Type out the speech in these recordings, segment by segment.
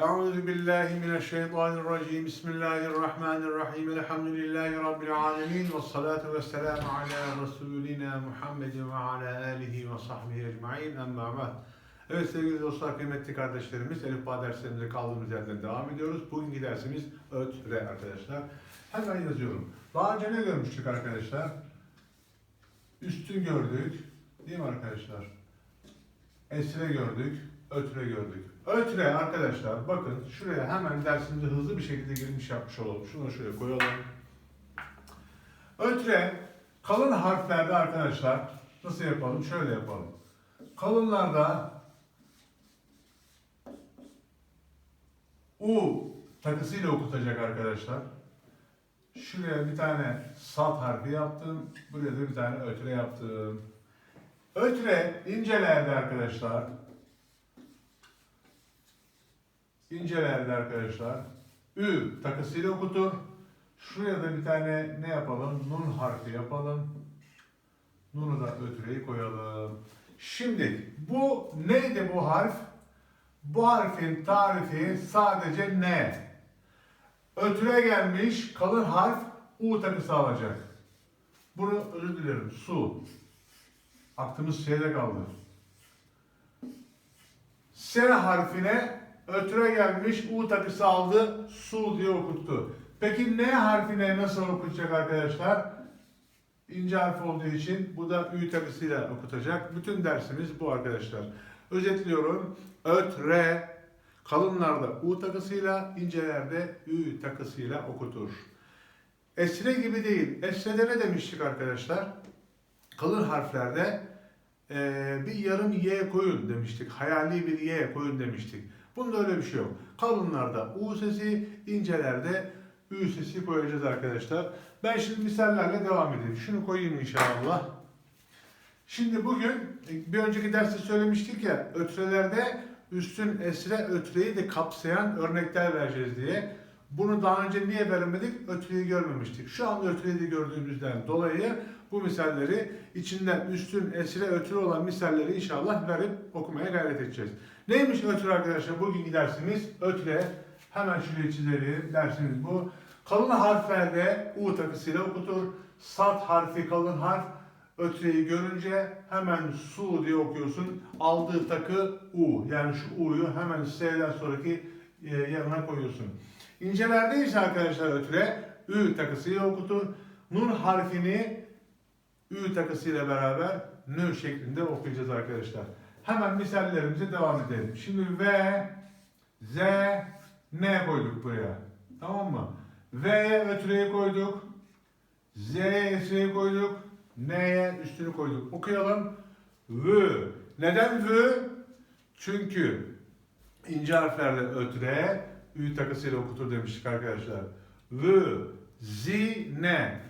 Euzu billahi mineşşeytanirracim. Bismillahirrahmanirrahim. Elhamdülillahi rabbil alamin ve salatu vesselam ala resulina Muhammedin ve ala alihi ve sahbihi ecmaîn. Amma ba'd. Evet sevgili dostlar, kıymetli kardeşlerimiz, Elifba derslerimize kaldığımız yerden devam ediyoruz. Bugünkü dersimiz ötre arkadaşlar. Hemen yazıyorum. Daha önce ne görmüştük arkadaşlar? Üstün gördük. Değil mi arkadaşlar? Esre gördük, ötre gördük. Ötre arkadaşlar bakın şuraya hemen dersimize hızlı bir şekilde girmiş yapmış olalım. Şunu şuraya koyalım. Ötre kalın harflerde arkadaşlar nasıl yapalım? Şöyle yapalım. Kalınlarda U takısıyla okutacak arkadaşlar. Şuraya bir tane salt harfi yaptım. Buraya da bir tane ötre yaptım. Ötre incelerde arkadaşlar. İncelerde arkadaşlar. Ü takısıyla okutur. Şuraya da bir tane ne yapalım? Nun harfi yapalım. Nunu da ötreyi koyalım. Şimdi bu neydi bu harf? Bu harfin tarifi sadece ne? Ötüre gelmiş kalın harf U takısı alacak. Bunu özür dilerim. Su. Aklımız şeyde kaldı. S harfine ötüre gelmiş U takısı aldı. Su diye okuttu. Peki N harfine nasıl okutacak arkadaşlar? İnce harf olduğu için bu da Ü takısıyla okutacak. Bütün dersimiz bu arkadaşlar. Özetliyorum. Ötre kalınlarda U takısıyla, incelerde Ü takısıyla okutur. Esre gibi değil. Esre'de ne demiştik arkadaşlar? Kalın harflerde eee, bir yarım Y koyun demiştik. Hayali bir Y koyun demiştik. Bunda öyle bir şey yok. Kalınlarda U sesi, incelerde Ü sesi koyacağız arkadaşlar. Ben şimdi misallerle devam edeyim. Şunu koyayım inşallah. Şimdi bugün e, bir önceki derste söylemiştik ya ötrelerde üstün esre ötreyi de kapsayan örnekler vereceğiz diye. Bunu daha önce niye vermedik? Ötreyi görmemiştik. Şu an ötreyi de gördüğümüzden dolayı bu misalleri içinden üstün esre ötre olan misalleri inşallah verip okumaya gayret edeceğiz. Neymiş ötre arkadaşlar? Bugünkü dersimiz ötre. Hemen şuraya çizelim. Dersimiz bu. Kalın harflerde U takısıyla okutur. Sat harfi kalın harf. Ötreyi görünce hemen su diye okuyorsun. Aldığı takı U. Yani şu U'yu hemen S'den sonraki e, yanına koyuyorsun. İncelerde ise arkadaşlar ötre Ü takısıyla okutur. Nun harfini Ü takısıyla beraber Nü şeklinde okuyacağız arkadaşlar. Hemen misallerimize devam edelim. Şimdi V, Z, N koyduk buraya. Tamam mı? V'ye ötreyi koyduk. Z'ye esreyi koyduk. N'ye üstünü koyduk. Okuyalım. V. Neden V? Çünkü ince harflerde ötre, ü takısıyla okutur demiştik arkadaşlar. V, Z, N.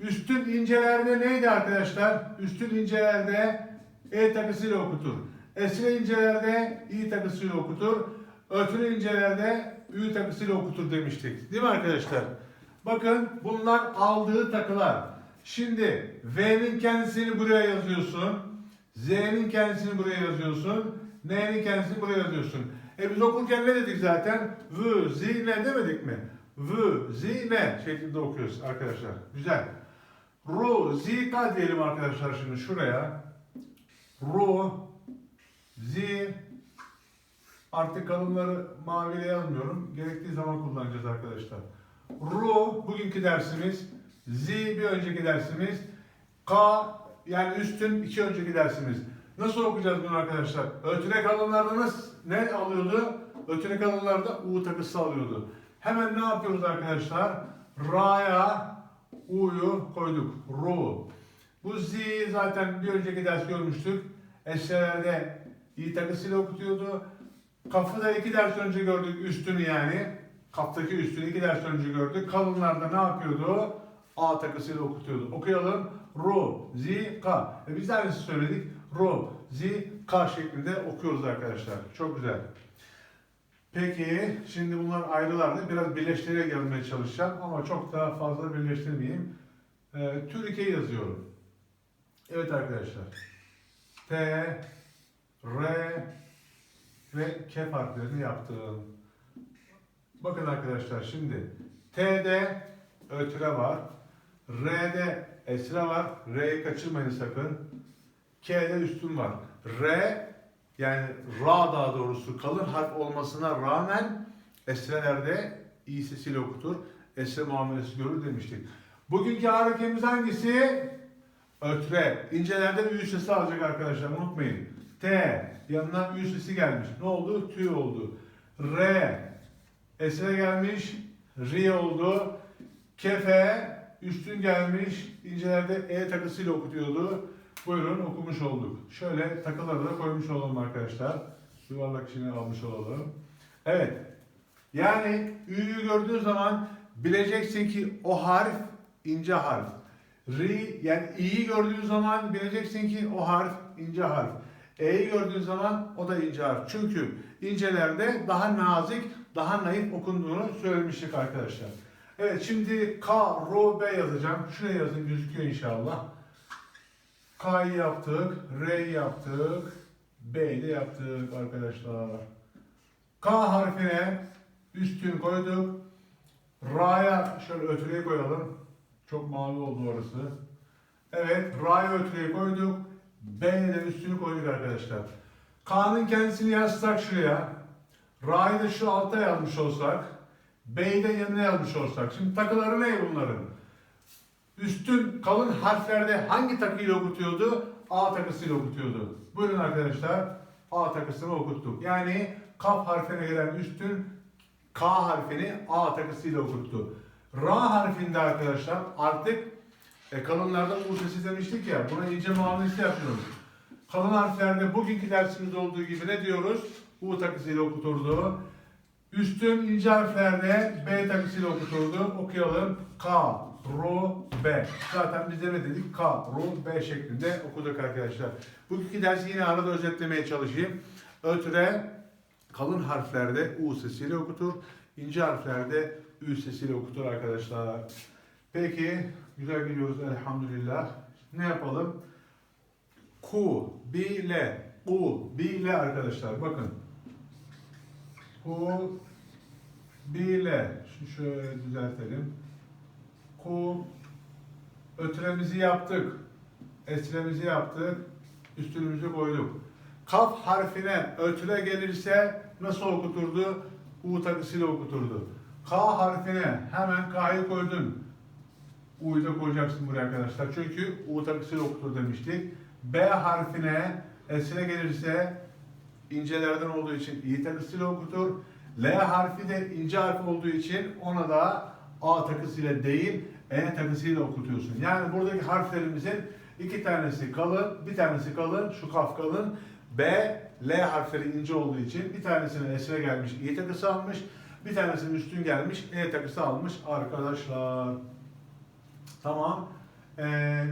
Üstün incelerde neydi arkadaşlar? Üstün incelerde E takısıyla okutur. Esre incelerde İ takısıyla okutur. Ötürü incelerde Ü takısıyla okutur demiştik. Değil mi arkadaşlar? Bakın bunlar aldığı takılar. Şimdi V'nin kendisini buraya yazıyorsun. Z'nin kendisini buraya yazıyorsun. N'nin kendisini buraya yazıyorsun. E biz okurken ne dedik zaten? V, Z, N demedik mi? V, Z, N şeklinde okuyoruz arkadaşlar. Güzel. Ru, Z, K diyelim arkadaşlar şimdi şuraya. Ru, Z, artık kalınları maviyle yazmıyorum. Gerektiği zaman kullanacağız arkadaşlar. Ru, bugünkü dersimiz. Z, bir önceki dersimiz. K, yani üstün iki önceki dersimiz. Nasıl okuyacağız bunu arkadaşlar? Ötüne kalınlarda ne alıyordu? Ötüne kalınlarda U takısı alıyordu. Hemen ne yapıyoruz arkadaşlar? Ra'ya U'yu koyduk. Ru. Bu Z zaten bir önceki ders görmüştük. Eşelerde İ takısıyla okutuyordu. Kafı da iki ders önce gördük üstünü yani. Kaftaki üstünü iki ders önce gördük. Kalınlarda ne yapıyordu? A takısıyla okutuyordu. Okuyalım. Ru, Z, K. E biz de aynısı söyledik. Ru, Z, K şeklinde okuyoruz arkadaşlar. Çok güzel. Peki, şimdi bunlar ayrılardı. Biraz birleştirerek yazmaya çalışacağım ama çok daha fazla birleştirmeyeyim. Ee, Türkiye yazıyorum. Evet arkadaşlar. T, R ve K harflerini yaptım. Bakın arkadaşlar şimdi T'de ötre var. R'de esre var. R'yi kaçırmayın sakın. K'de üstün var. R yani ra daha doğrusu kalın harf olmasına rağmen esrelerde i sesiyle okutur. Esre muamelesi görür demiştik. Bugünkü harekemiz hangisi? Ötre. İncelerde sesi alacak arkadaşlar unutmayın. T yanına ü gelmiş. Ne oldu? Tü oldu. R esre gelmiş. Ri oldu. Kefe üstün gelmiş. İncelerde e takısıyla okutuyordu. Buyurun okumuş olduk. Şöyle takıları da koymuş olalım arkadaşlar. Yuvarlak içine almış olalım. Evet. Yani ü'yü gördüğün zaman bileceksin ki o harf ince harf. Ri yani i'yi gördüğün zaman bileceksin ki o harf ince harf. E'yi gördüğün zaman o da ince harf. Çünkü incelerde daha nazik, daha naif okunduğunu söylemiştik arkadaşlar. Evet şimdi K, R, B yazacağım. Şuraya yazın gözüküyor inşallah. K'yı yaptık, R'yi yaptık, B'yi de yaptık arkadaşlar. K harfine üstün koyduk. Ra'ya şöyle ötürüye koyalım. Çok mavi oldu orası. Evet, Ra'ya ötürüye koyduk. B'ye de üstünü koyduk arkadaşlar. K'nın kendisini yazsak şuraya. Ra'yı da şu alta yazmış olsak. B'yi de yanına yazmış olsak. Şimdi takıları ne bunların? Üstün kalın harflerde hangi takıyla okutuyordu? A takısıyla okutuyordu. Buyurun arkadaşlar. A takısını okuttuk. Yani kaf harfine gelen üstün K harfini A takısıyla okuttu. Ra harfinde arkadaşlar artık e, kalınlarda U sesi demiştik ya. Buna ince muamelesi yapıyoruz. Kalın harflerde bugünkü dersimizde olduğu gibi ne diyoruz? U takısıyla okuturdu. Üstün ince harflerde B takısıyla okuturdu. Okuyalım. K, R, B. Zaten biz de ne dedik? K, R, B şeklinde okuduk arkadaşlar. Bugünkü dersi yine arada özetlemeye çalışayım. Ötre kalın harflerde U sesiyle okutur. İnce harflerde Ü sesiyle okutur arkadaşlar. Peki güzel gidiyoruz elhamdülillah. Ne yapalım? Ku, bi, le. U, bi, le arkadaşlar. Bakın. Ku, bi, le. Şunu şöyle düzeltelim. Ku, ötremizi yaptık. Esremizi yaptık. Üstünümüzü koyduk. Kaf harfine ötre gelirse nasıl okuturdu? U takısıyla okuturdu. K harfine hemen K'yı koydun. U'yu da koyacaksın buraya arkadaşlar. Çünkü U takısıyla okutur demiştik. B harfine esre gelirse incelerden olduğu için İ takısıyla okutur. L harfi de ince harf olduğu için ona da A takısıyla değil E takısıyla okutuyorsun. Yani buradaki harflerimizin iki tanesi kalın, bir tanesi kalın, şu kaf kalın. B, L harfleri ince olduğu için bir tanesine esre gelmiş, İ takısı almış. Bir tanesinin üstün gelmiş, E takısı almış arkadaşlar. Tamam. Ee,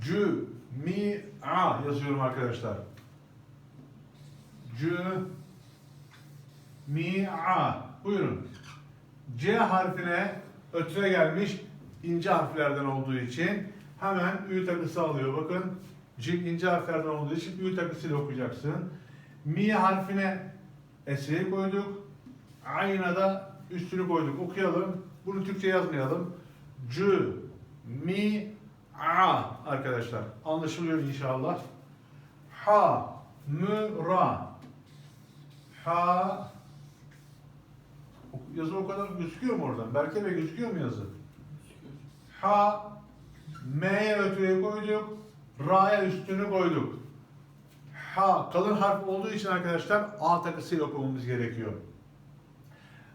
cü, mi, a yazıyorum arkadaşlar. Cü, mi, a. Buyurun. C harfine ötre gelmiş ince harflerden olduğu için hemen ü takısı alıyor. Bakın C ince harflerden olduğu için ü takısıyla okuyacaksın. Mi harfine esreyi koyduk. Ayna da üstünü koyduk. Okuyalım. Bunu Türkçe yazmayalım. Cü, mi, a arkadaşlar. Anlaşılıyor inşallah. Ha, mü, ra. Ha, yazı o kadar gözüküyor mu oradan? Berke Bey gözüküyor mu yazı? Ha, M'ye ötüye koyduk. Ra'ya üstünü koyduk. Ha, kalın harf olduğu için arkadaşlar A takısıyla okumamız gerekiyor.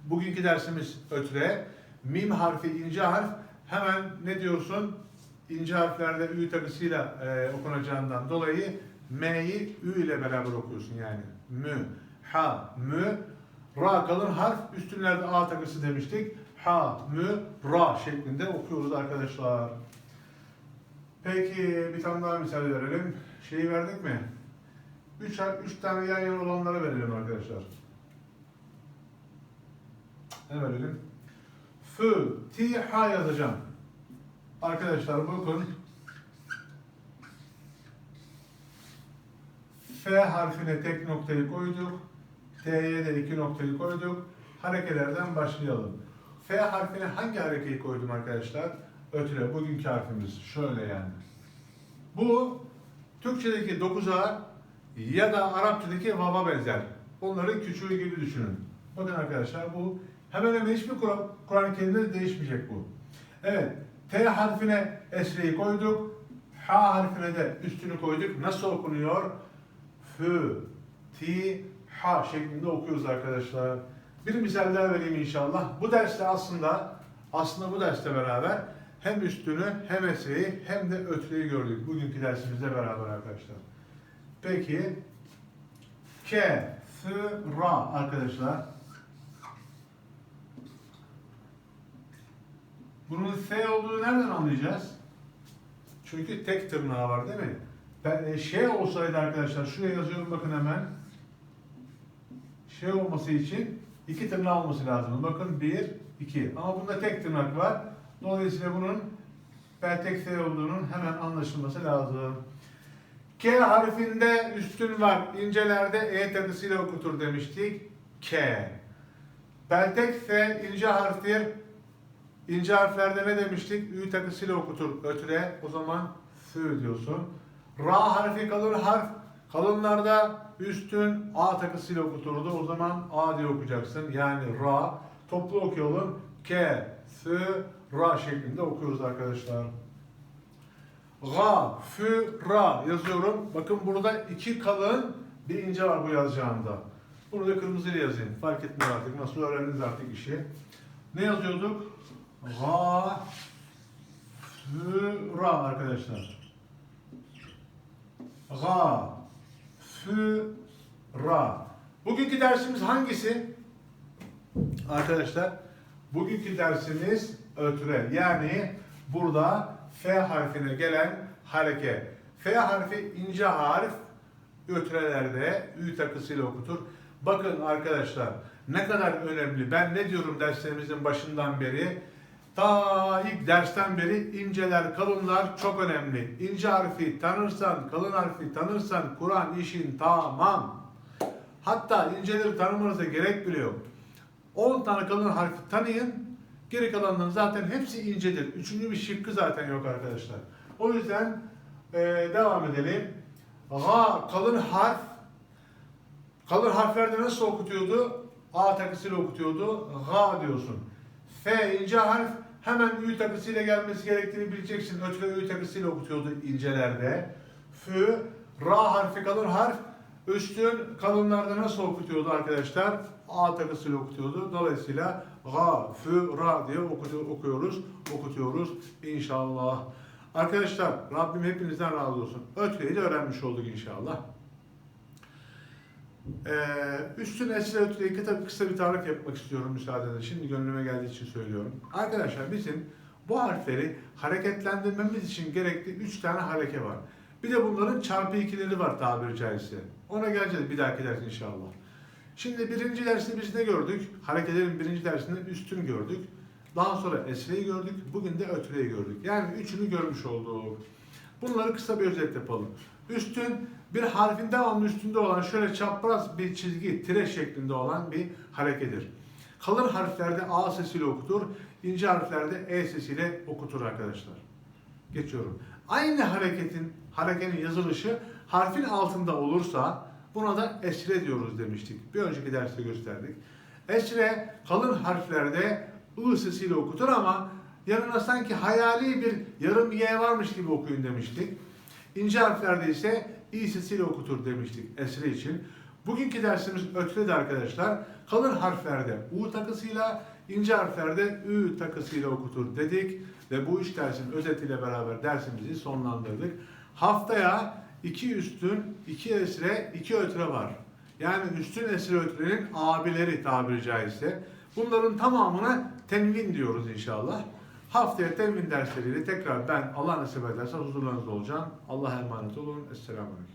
Bugünkü dersimiz ötre. Mim harfi ince harf. Hemen ne diyorsun? İnce harflerde ü takısıyla e, okunacağından dolayı M'yi ü ile beraber okuyorsun yani. Mü, ha, mü, ra kalın harf. Üstünlerde A takısı demiştik. Ha, mü, ra şeklinde okuyoruz arkadaşlar. Peki bir tane daha misal verelim. Şeyi verdik mi? Üç, harf- üç tane yan yana olanlara verelim arkadaşlar. Ne verelim? Fü, ti, ha yazacağım. Arkadaşlar bakın. F harfine tek noktayı koyduk. T'ye de iki noktayı koyduk. harekelerden başlayalım. F harfine hangi harekeyi koydum arkadaşlar? Ötüre, bugünkü harfimiz. Şöyle yani. Bu Türkçedeki 9'a ya da Arapçadaki vava benzer. Onların küçüğü gibi düşünün. Bakın arkadaşlar bu hemen hemen hiçbir Kur- Kur'an kelimesi değişmeyecek bu. Evet. T harfine esreyi koyduk. H harfine de üstünü koyduk. Nasıl okunuyor? Fü, ti, ha şeklinde okuyoruz arkadaşlar. Bir misal daha vereyim inşallah. Bu derste aslında aslında bu derste beraber hem üstünü hem esreyi hem de ötreyi gördük. Bugünkü dersimizde beraber arkadaşlar. Peki ke, sı, ra arkadaşlar. Bunun S olduğunu nereden anlayacağız? Çünkü tek tırnağı var değil mi? Ben, e, şey olsaydı arkadaşlar, şuraya yazıyorum bakın hemen. Şey olması için iki tırnağı olması lazım. Bakın bir, iki. Ama bunda tek tırnak var. Dolayısıyla bunun ben tek S olduğunun hemen anlaşılması lazım. K harfinde üstün var. İncelerde E takısıyla okutur demiştik. K. Beltek S ince harftir. İnce harflerde ne demiştik? Ü takısıyla okutur. Ötüre o zaman sü diyorsun. Ra harfi kalın harf. Kalınlarda üstün A takısıyla okuturdu. O zaman A diye okuyacaksın. Yani Ra. Toplu okuyalım. K, sü, Ra şeklinde okuyoruz arkadaşlar. Ga, fü, ra yazıyorum. Bakın burada iki kalın bir ince var bu yazacağımda. Bunu da kırmızıyla yazayım. Fark etmiyor artık. Nasıl öğrendiniz artık işi. Ne yazıyorduk? Ga, fü, ra arkadaşlar. Ga, fü, ra. Bugünkü dersimiz hangisi? Arkadaşlar, bugünkü dersimiz ötüre. Yani burada F harfine gelen hareke. F harfi ince harf ötürelerde Ü takısıyla okutur. Bakın arkadaşlar ne kadar önemli. Ben ne diyorum derslerimizin başından beri? Ta ilk dersten beri inceler, kalınlar çok önemli. İnce harfi tanırsan, kalın harfi tanırsan Kur'an işin tamam. Hatta inceleri tanımanıza gerek bile yok. 10 tane kalın harfi tanıyın. Geri kalanların zaten hepsi incedir. Üçüncü bir şıkkı zaten yok arkadaşlar. O yüzden eee, devam edelim. Ga kalın harf. Kalın harflerde nasıl okutuyordu? A takısıyla okutuyordu. Ga diyorsun. F ince harf. Hemen Ü takısıyla gelmesi gerektiğini bileceksin. Ötürü Ü takısıyla okutuyordu incelerde. Fü, Ra harfi kalın harf. Üstün kalınlarda nasıl okutuyordu arkadaşlar? A takısıyla okutuyordu. Dolayısıyla Ga, Fü, Ra diye okuyoruz, okutuyoruz inşallah. Arkadaşlar Rabbim hepinizden razı olsun. Ötreyi de öğrenmiş olduk inşallah. Ee, üstün esre ötreyi kısa, kısa bir tarif yapmak istiyorum müsaadenizle. Şimdi gönlüme geldiği için söylüyorum. Arkadaşlar bizim bu harfleri hareketlendirmemiz için gerekli 3 tane hareke var. Bir de bunların çarpı ikileri var tabiri caizse. Ona geleceğiz bir dahaki ders inşallah. Şimdi birinci derste biz ne gördük? Hareketlerin birinci dersinde üstün gördük. Daha sonra esreyi gördük. Bugün de ötüreyi gördük. Yani üçünü görmüş olduk. Bunları kısa bir özet yapalım. Üstün bir harfin devamlı üstünde olan şöyle çapraz bir çizgi, tire şeklinde olan bir harekedir. Kalın harflerde A sesiyle okutur, ince harflerde E sesiyle okutur arkadaşlar. Geçiyorum. Aynı hareketin, harekenin yazılışı harfin altında olursa buna da esre diyoruz demiştik. Bir önceki derste gösterdik. Esre kalın harflerde I sesiyle okutur ama yanına sanki hayali bir yarım Y varmış gibi okuyun demiştik. İnce harflerde ise İ sesiyle okutur demiştik esre için. Bugünkü dersimiz ötüredi arkadaşlar. Kalın harflerde U takısıyla, ince harflerde Ü takısıyla okutur dedik. Ve bu üç dersin özetiyle beraber dersimizi sonlandırdık. Haftaya iki üstün, iki esre, iki ötre var. Yani üstün esre ötrenin abileri tabiri caizse. Bunların tamamına tenvin diyoruz inşallah. Haftaya tenvin dersleriyle tekrar ben Allah nasip ederse huzurlarınızda olacağım. Allah'a emanet olun. Esselamu Aleyküm.